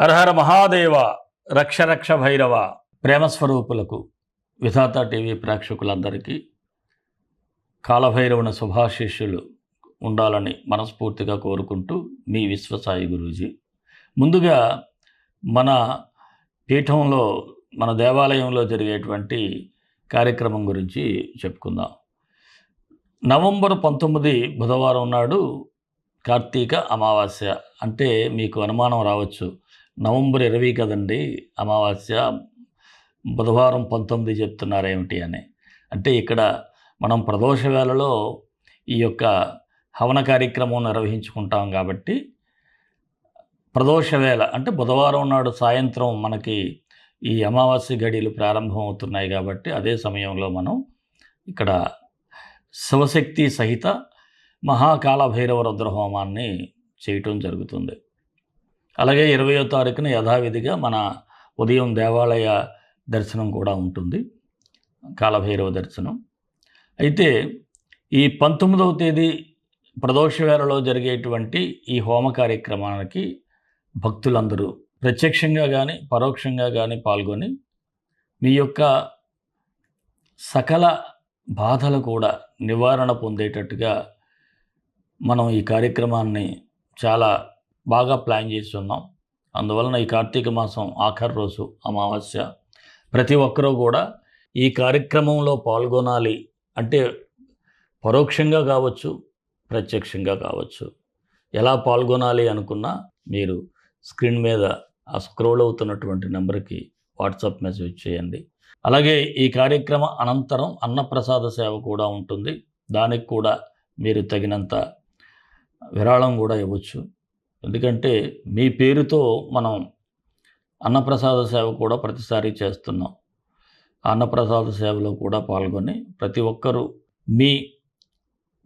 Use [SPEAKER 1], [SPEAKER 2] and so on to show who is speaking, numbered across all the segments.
[SPEAKER 1] హరహర మహాదేవ రక్ష రక్ష భైరవ ప్రేమస్వరూపులకు విధాత టీవీ ప్రేక్షకులందరికీ కాలభైరవుని శుభాశిష్యులు ఉండాలని మనస్ఫూర్తిగా కోరుకుంటూ మీ విశ్వసాయి గురూజీ. ముందుగా మన పీఠంలో మన దేవాలయంలో జరిగేటువంటి కార్యక్రమం గురించి చెప్పుకుందాం. నవంబర్ పంతొమ్మిది బుధవారం నాడు కార్తీక అమావాస్య అంటే మీకు అనుమానం రావచ్చు. నవంబర్ ఇరవై కదండి అమావాస్య బుధవారం పంతొమ్మిది చెప్తున్నారేమిటి అని. అంటే ఇక్కడ మనం ప్రదోష వేళలో ఈ యొక్క హవన కార్యక్రమం నిర్వహించుకుంటాం కాబట్టి ప్రదోష వేళ అంటే బుధవారం నాడు సాయంత్రం మనకి ఈ అమావాస్య గడియలు ప్రారంభం అవుతున్నాయి కాబట్టి అదే సమయంలో మనం ఇక్కడ శివశక్తి సహిత మహాకాల భైరవ రుద్రహోమాన్ని చేయటం జరుగుతుంది. అలాగే ఇరవయో తారీఖున యథావిధిగా మన ఉదయం దేవాలయ దర్శనం కూడా ఉంటుంది కాలభైరవ దర్శనం. అయితే ఈ పంతొమ్మిదవ తేదీ ప్రదోషవేళలో జరిగేటువంటి ఈ హోమ కార్యక్రమానికి భక్తులందరూ ప్రత్యక్షంగా కానీ పరోక్షంగా కానీ పాల్గొని మీ యొక్క సకల బాధలు కూడా నివారణ పొందేటట్టుగా మనం ఈ కార్యక్రమాన్ని చాలా బాగా ప్లాన్ చేసి ఉన్నాం. అందువలన ఈ కార్తీక మాసం ఆఖరి రోజు అమావాస్య. ప్రతి ఒక్కరూ కూడా ఈ కార్యక్రమంలో పాల్గొనాలి. అంటే పరోక్షంగా కావచ్చు ప్రత్యక్షంగా కావచ్చు. ఎలా పాల్గొనాలి అనుకున్నా మీరు స్క్రీన్ మీద ఆ స్క్రోల్ అవుతున్నటువంటి నెంబర్కి వాట్సాప్ మెసేజ్ చేయండి. అలాగే ఈ కార్యక్రమ అనంతరం అన్నప్రసాద సేవ కూడా ఉంటుంది. దానికి కూడా మీరు తగినంత విరాళం కూడా ఇవ్వచ్చు. ఎందుకంటే మీ పేరుతో మనం అన్నప్రసాద సేవ కూడా ప్రతిసారి చేస్తున్నాం. అన్నప్రసాద సేవలో కూడా పాల్గొని ప్రతి ఒక్కరూ మీ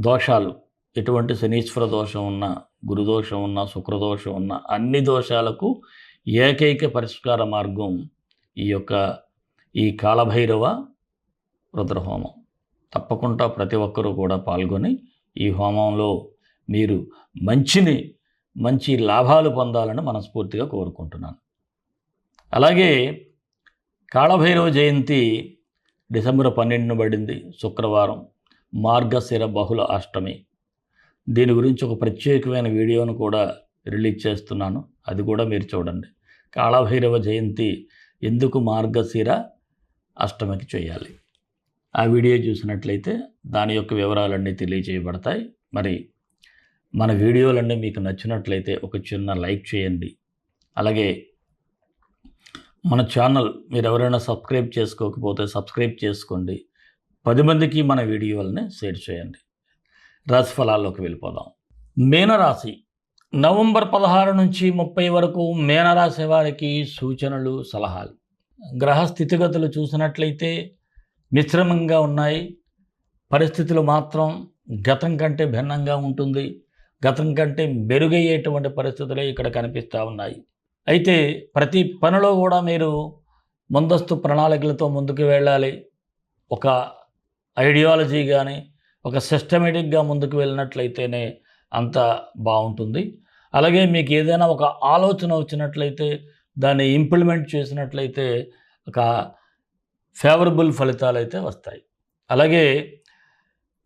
[SPEAKER 1] దోషాలు ఎటువంటి శనీశ్వర దోషం ఉన్నా గురుదోషం ఉన్నా శుక్రదోషం ఉన్నా అన్ని దోషాలకు ఏకైక పరిష్కార మార్గం ఈ యొక్క ఈ కాలభైరవ రుద్రహోమం. తప్పకుండా ప్రతి ఒక్కరూ కూడా పాల్గొని ఈ హోమంలో మీరు మంచిని మంచి లాభాలు పొందాలని మనస్ఫూర్తిగా కోరుకుంటున్నాను. అలాగే కాళభైరవ జయంతి డిసెంబర్ పన్నెండున పడింది శుక్రవారం మార్గశిర బహుళ అష్టమి. దీని గురించి ఒక ప్రత్యేకమైన వీడియోను కూడా రిలీజ్ చేస్తున్నాను అది కూడా మీరు చూడండి. కాళభైరవ జయంతి ఎందుకు మార్గశిర అష్టమికి చేయాలి? ఆ వీడియో చూసినట్లయితే దాని యొక్క వివరాలన్నీ తెలియజేయబడతాయి. మరి మన వీడియోలన్నీ మీకు నచ్చినట్లయితే ఒక చిన్న లైక్ చేయండి. అలాగే మన ఛానల్ మీరు ఎవరైనా సబ్స్క్రైబ్ చేసుకోకపోతే సబ్స్క్రైబ్ చేసుకోండి. పది మందికి మన వీడియోలని షేర్ చేయండి. రాశి ఫలాల్లోకి వెళ్ళిపోదాం. మీనరాశి. నవంబర్ పదహారు నుంచి ముప్పై వరకు మీనరాశి వారికి సూచనలు సలహాలు. గ్రహ స్థితిగతులు చూసినట్లయితే మిశ్రమంగా ఉన్నాయి. పరిస్థితులు మాత్రం గతం కంటే భిన్నంగా ఉంటుంది. గతం కంటే మెరుగయ్యేటువంటి పరిస్థితులే ఇక్కడ కనిపిస్తూ ఉన్నాయి. అయితే ప్రతి పనిలో కూడా మీరు ముందస్తు ప్రణాళికలతో ముందుకు వెళ్ళాలి. ఒక ఐడియాలజీ కానీ ఒక సిస్టమేటిక్గా ముందుకు వెళ్ళినట్లయితేనే అంత బాగుంటుంది. అలాగే మీకు ఏదైనా ఒక ఆలోచన వచ్చినట్లయితే దాన్ని ఇంప్లిమెంట్ చేసినట్లయితే ఒక ఫేవరబుల్ ఫలితాలు అయితే వస్తాయి. అలాగే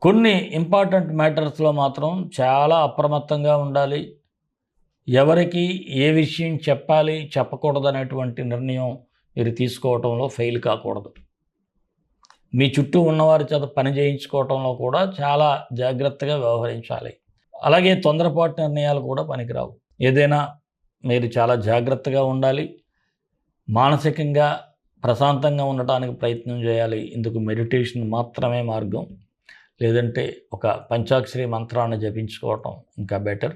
[SPEAKER 1] కొన్ని ఇంపార్టెంట్ మ్యాటర్స్లో మాత్రం చాలా అప్రమత్తంగా ఉండాలి. ఎవరికి ఏ విషయం చెప్పాలి చెప్పకూడదు అనేటువంటి నిర్ణయం మీరు తీసుకోవటంలో ఫెయిల్ కాకూడదు. మీ చుట్టూ ఉన్నవారి చేత పని చేయించుకోవటంలో కూడా చాలా జాగ్రత్తగా వ్యవహరించాలి. అలాగే తొందరపాటు నిర్ణయాలు కూడా పనికిరావు. ఏదైనా మీరు చాలా జాగ్రత్తగా ఉండాలి. మానసికంగా ప్రశాంతంగా ఉండటానికి ప్రయత్నం చేయాలి. ఇందుకు మెడిటేషన్ మాత్రమే మార్గం. లేదంటే ఒక పంచాక్షరి మంత్రాన్ని జపించుకోవటం ఇంకా బెటర్.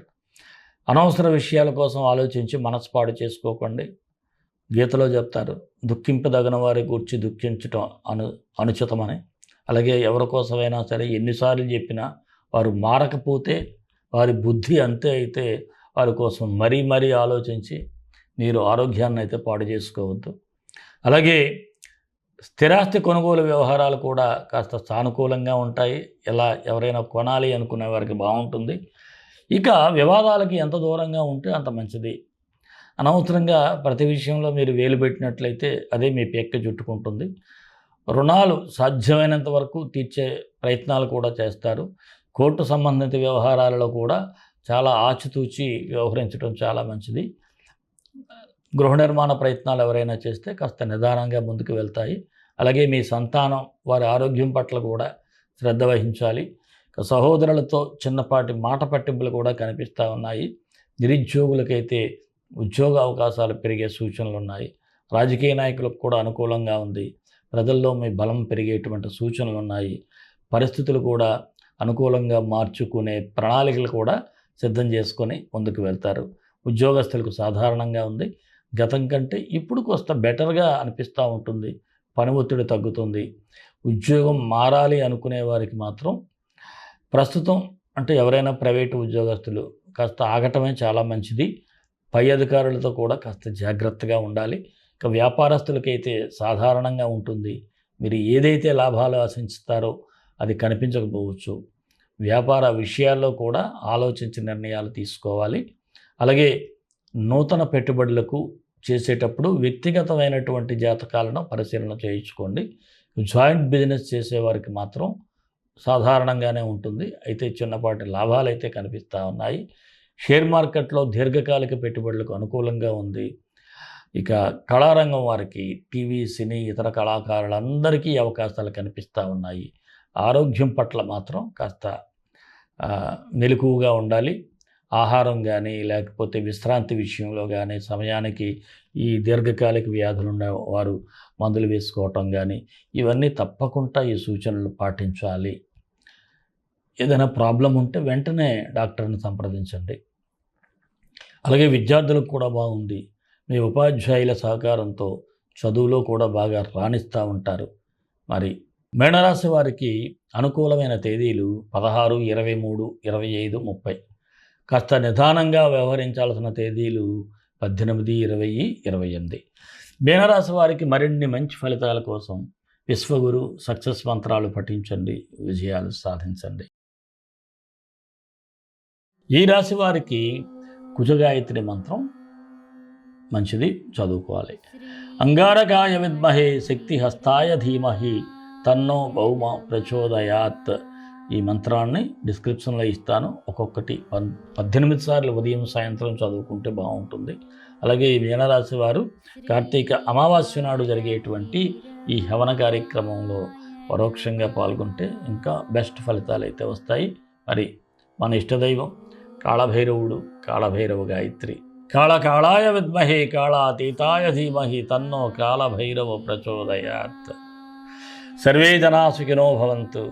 [SPEAKER 1] అనవసర విషయాల కోసం ఆలోచించి మనస్పాడు చేసుకోకండి. గీతలో చెప్తారు దుఃఖింపదగిన వారి గురించి దుఃఖించటం అను అనుచితమని. అలాగే ఎవరి కోసమైనా సరే ఎన్నిసార్లు చెప్పినా వారు మారకపోతే వారి బుద్ధి అంతే అయితే వారి కోసం మరీ మరీ ఆలోచించి మీరు ఆరోగ్యాన్ని అయితే పాడు చేసుకోవద్దు. అలాగే స్థిరాస్తి కొనుగోలు వ్యవహారాలు కూడా కాస్త సానుకూలంగా ఉంటాయి. ఎలా ఎవరైనా కొనాలి అనుకునే వారికి బాగుంటుంది. ఇక వివాదాలకి ఎంత దూరంగా ఉంటే అంత మంచిది. అనవసరంగా ప్రతి విషయంలో మీరు వేలు పెట్టినట్లయితే అదే మీ పెక్క చుట్టుకుంటుంది. రుణాలు సాధ్యమైనంత వరకు తీర్చే ప్రయత్నాలు కూడా చేస్తారు. కోర్టు సంబంధిత వ్యవహారాలలో కూడా చాలా ఆచితూచి వ్యవహరించడం చాలా మంచిది. గృహ నిర్మాణ ప్రయత్నాలు ఎవరైనా చేస్తే కాస్త నిదానంగా ముందుకు వెళ్తాయి. అలాగే మీ సంతానం వారి ఆరోగ్యం పట్ల కూడా శ్రద్ధ వహించాలి. సహోదరులతో చిన్నపాటి మాట పట్టింపులు కూడా కనిపిస్తూ ఉన్నాయి. నిరుద్యోగులకైతే ఉద్యోగ అవకాశాలు పెరిగే సూచనలు ఉన్నాయి. రాజకీయ నాయకులకు కూడా అనుకూలంగా ఉంది. ప్రజల్లో మీ బలం పెరిగేటువంటి సూచనలు ఉన్నాయి. పరిస్థితులు కూడా అనుకూలంగా మార్చుకునే ప్రణాళికలు కూడా సిద్ధం చేసుకొని ముందుకు వెళ్తారు. ఉద్యోగస్తులకు సాధారణంగా ఉంది. గతం కంటే ఇప్పుడు కొంత బెటర్గా అనిపిస్తూ ఉంటుంది. పని ఒత్తిడి తగ్గుతుంది. ఉద్యోగం మారాలి అనుకునే వారికి మాత్రం ప్రస్తుతం అంటే ఎవరైనా ప్రైవేటు ఉద్యోగస్తులు కాస్త ఆగటమే చాలా మంచిది. పై అధికారులతో కూడా కాస్త జాగ్రత్తగా ఉండాలి. ఇక వ్యాపారస్తులకైతే సాధారణంగా ఉంటుంది. మీరు ఏదైతే లాభాలు ఆశిస్తారో అది కనిపించకపోవచ్చు. వ్యాపార విషయాల్లో కూడా ఆలోచించి నిర్ణయాలు తీసుకోవాలి. అలాగే నూతన పెట్టుబడులకు చేసేటప్పుడు వ్యక్తిగతమైనటువంటి జాతకాలను పరిశీలన చేయించుకోండి. జాయింట్ బిజినెస్ చేసేవారికి మాత్రం సాధారణంగానే ఉంటుంది. అయితే చిన్నపాటి లాభాలు అయితే కనిపిస్తూ ఉన్నాయి. షేర్ మార్కెట్లో దీర్ఘకాలిక పెట్టుబడులకు అనుకూలంగా ఉంది. ఇక కళారంగం వారికి టీవీ సినీ ఇతర కళాకారులందరికీ అవకాశాలు కనిపిస్తూ ఉన్నాయి. ఆరోగ్యం పట్ల మాత్రం కాస్త మెలకువగా ఉండాలి. ఆహారం కానీ లేకపోతే విశ్రాంతి విషయంలో కానీ సమయానికి ఈ దీర్ఘకాలిక వ్యాధులు ఉన్న వారు మందులు వేసుకోవటం కానీ ఇవన్నీ తప్పకుండా ఈ సూచనలు పాటించాలి. ఏదైనా ప్రాబ్లం ఉంటే వెంటనే డాక్టర్ని సంప్రదించండి. అలాగే విద్యార్థులకు కూడా బాగుంది. మీ ఉపాధ్యాయుల సహకారంతో చదువులో కూడా బాగా రాణిస్తూ ఉంటారు. మరి మేనరాశి వారికి అనుకూలమైన తేదీలు పదహారు ఇరవై మూడు ఇరవై ఐదు ముప్పై. కాస్త నిదానంగా వ్యవహరించాల్సిన తేదీలు పద్దెనిమిది ఇరవై ఇరవై ఎనిమిది. మీనరాశి వారికి మరిన్ని మంచి ఫలితాల కోసం విశ్వగురు సక్సెస్ మంత్రాలు పఠించండి విజయాలు సాధించండి. ఈ రాశి వారికి కుజగాయత్రి మంత్రం మంచిది చదువుకోవాలి. అంగారకాయ విద్మహే శక్తి హస్తాయ ధీమహి తన్నో భౌమ ప్రచోదయాత్. ఈ మంత్రాన్ని డిస్క్రిప్షన్లో ఇస్తాను. ఒక్కొక్కటి పన్ పద్దెనిమిది సార్లు ఉదయం సాయంత్రం చదువుకుంటే బాగుంటుంది. అలాగే ఈ మీనరాశి వారు కార్తీక అమావాస్య నాడు జరిగేటువంటి ఈ హవన కార్యక్రమంలో పరోక్షంగా పాల్గొంటే ఇంకా బెస్ట్ ఫలితాలు అయితే వస్తాయి. మరి మన ఇష్టదైవం కాళభైరవుడు కాళభైరవ గాయత్రి. కాళ కాళాయ విద్మహే కాళాతీతాయ ధీమహి తన్నో కాళభైరవ ప్రచోదయాత్. సర్వే జనా సుఖినో భవంతు.